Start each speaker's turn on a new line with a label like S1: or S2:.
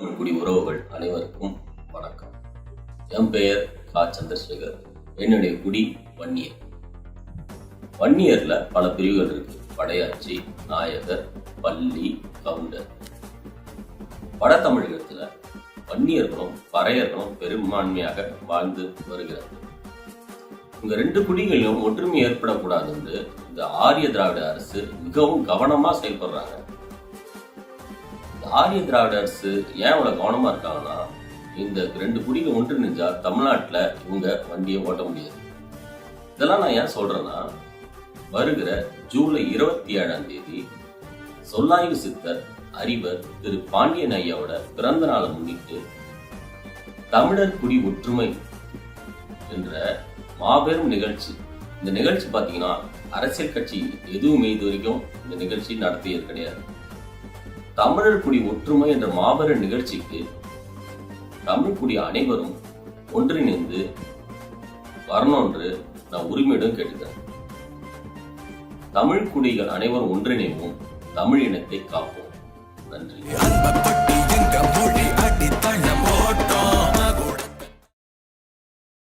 S1: குடி உறவுகள் அனைவருக்கும் வணக்கம். என் பெயர் கா. சந்திரசேகர். என்னுடைய குடி வன்னியர். வன்னியர்ல பல பிரிவுகள் இருக்கு. படையாச்சி நாயகர் பள்ளி கவுண்டர். வட தமிழகத்துல வன்னியர்களும் பறையர்களும் பெரும்பான்மையாக வாழ்ந்து வருகிறார்கள் இந்த ரெண்டு குடிகளிலும் ஒற்றுமை ஏற்படக்கூடாது என்று இந்த ஆரிய திராவிட அரசு மிகவும் கவனமா செயல்படுறாங்க. ஆரிய திராவிடர்ஸ் ஏன் அவ்வளவு கவனமா இருக்காங்கன்னா இந்த ரெண்டு குடிகள் ஒன்றிணைஞ்சா தமிழ்நாட்டுல இவங்க வண்டியை ஓட்ட முடியாது. இதெல்லாம் நான் ஏன் சொல்றேன்னா வருகிற ஜூலை இருபத்தி ஏழாம் தேதி சொல்லாய்வு சித்தர் அறிவர் திரு பாண்டியன் ஐயாவோட பிறந்த நாளை முன்னிட்டு தமிழர் குடி ஒற்றுமை என்ற மாபெரும் நிகழ்ச்சி. இந்த நிகழ்ச்சி பார்த்தீங்கன்னா அரசியல் கட்சி எதுவுமே இது வரைக்கும் இந்த நிகழ்ச்சி நடத்தியது கிடையாது. தமிழர் குடி ஒற்றுமை என்ற மாபெரும் நிகழ்ச்சிக்கு தமிழ் குடி அனைவரும் ஒன்றிணைந்து வரணும் என்று நான் உரிமையுடன் கேட்டுக்கிறேன். தமிழ் குடிகள் அனைவரும் ஒன்றிணைவோம் தமிழ் இனத்தை காப்போம். நன்றி.